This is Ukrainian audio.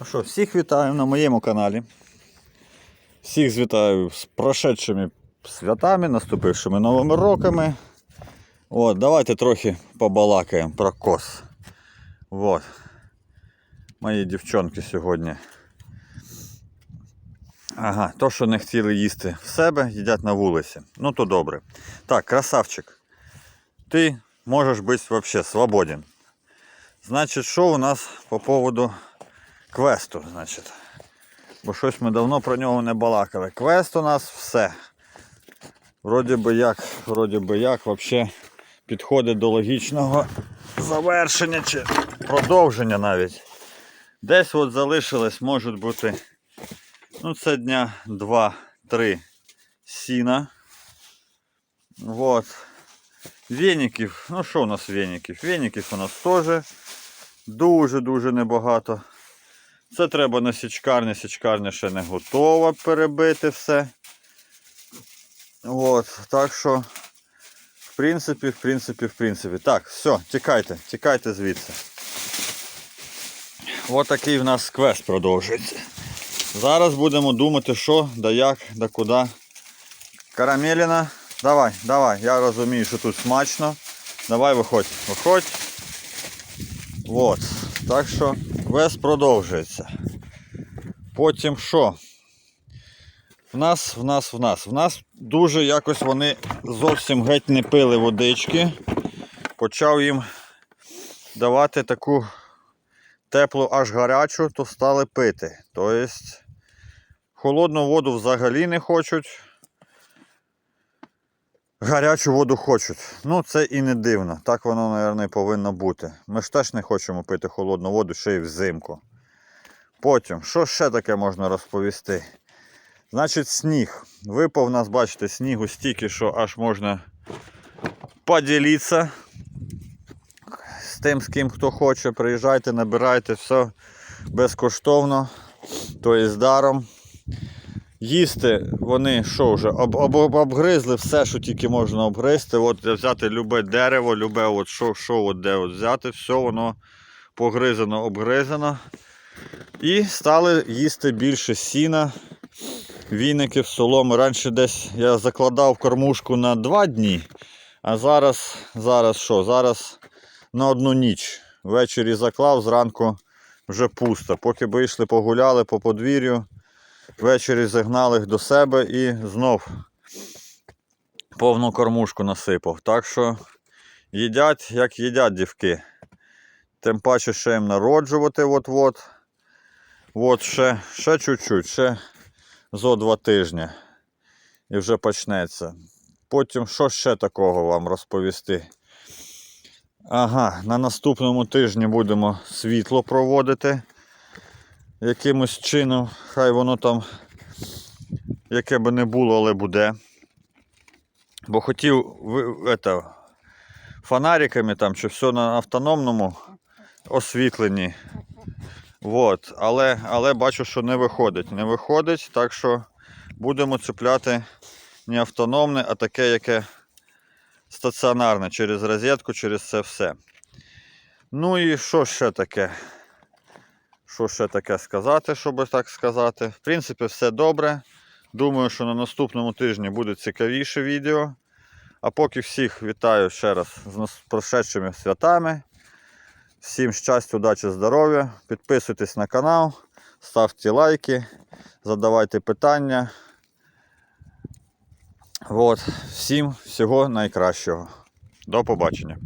Ну що, всіх вітаю на моєму каналі. Всіх вітаю з прошедшими святами, наступившими новими роками. От, давайте трохи побалакаємо про кос. От. Мої дівчонки сьогодні. Ага, то, що не хотіли їсти в себе, їдять на вулиці. Ну то добре. Так, красавчик. Ти можеш бути взагалі свободен. Значить, що у нас по поводу квесту, значить. Бо щось ми давно про нього не балакали. Квест у нас все. Вроді би як, вроді би як, взагалі підходить до логічного завершення чи продовження навіть. Десь от залишилось, можуть бути, ну це дня 2-3 сіна. Вот. Веників, ну що у нас веників? Веників у нас теж дуже-дуже небагато. Це треба на січкарні, січкарня ще не готова перебити все. От, так що, в принципі, в принципі, в принципі. Так, все, тікайте, тікайте звідси. Ось такий в нас квест продовжується. Зараз будемо думати, що, да як, да куди. Карамеліна, давай, давай, я розумію, що тут смачно. Давай виходь, виходь. От. Так що квест продовжується. Потім що? В нас, в нас, в нас. В нас дуже якось вони зовсім геть не пили водички. Почав їм давати таку теплу аж гарячу, то стали пити. Тобто холодну воду взагалі не хочуть. Гарячу воду хочуть. Ну, це і не дивно. Так воно, мабуть, повинно бути. Ми ж теж не хочемо пити холодну воду ще й взимку. Потім, що ще таке можна розповісти? Значить, сніг. Випав у нас, бачите, снігу стільки, що аж можна поділитися з тим, з ким хто хоче. Приїжджайте, набирайте все безкоштовно, тобто даром. Їсти вони що вже об, об, об- обгризли все, що тільки можна обгризти. От взяти любе дерево, любе, от що, що от де от взяти, все воно погризано, обгризано. І стали їсти більше сіна, віників, соломи. Раніше десь я закладав кормушку на 2 дні, а зараз, зараз що? Зараз на одну ніч. Ввечері заклав, зранку вже пусто. Поки вийшли, погуляли по подвір'ю. Ввечері загнали їх до себе і знов повну кормушку насипав. Так що їдять, як їдять дівки. Тим паче ще їм народжувати от-от. От ще, ще чуть-чуть, ще зо два тижні. І вже почнеться. Потім що ще такого вам розповісти? Ага, на наступному тижні будемо світло проводити якимось чином, хай воно там, яке би не було, але буде. Бо хотів это, фонариками там, чи все на автономному освітленні. Вот. Але, але бачу, що не виходить. Не виходить, так що будемо цепляти не автономне, а таке, яке стаціонарне через розетку, через це все. Ну і що ще таке? Що ще таке сказати, щоб так сказати? В принципі, все добре. Думаю, що на наступному тижні буде цікавіше відео. А поки всіх вітаю ще раз з прошедшими святами. Всім щастя, удачі, здоров'я. Підписуйтесь на канал, ставте лайки, задавайте питання. От. Всім всього найкращого. До побачення.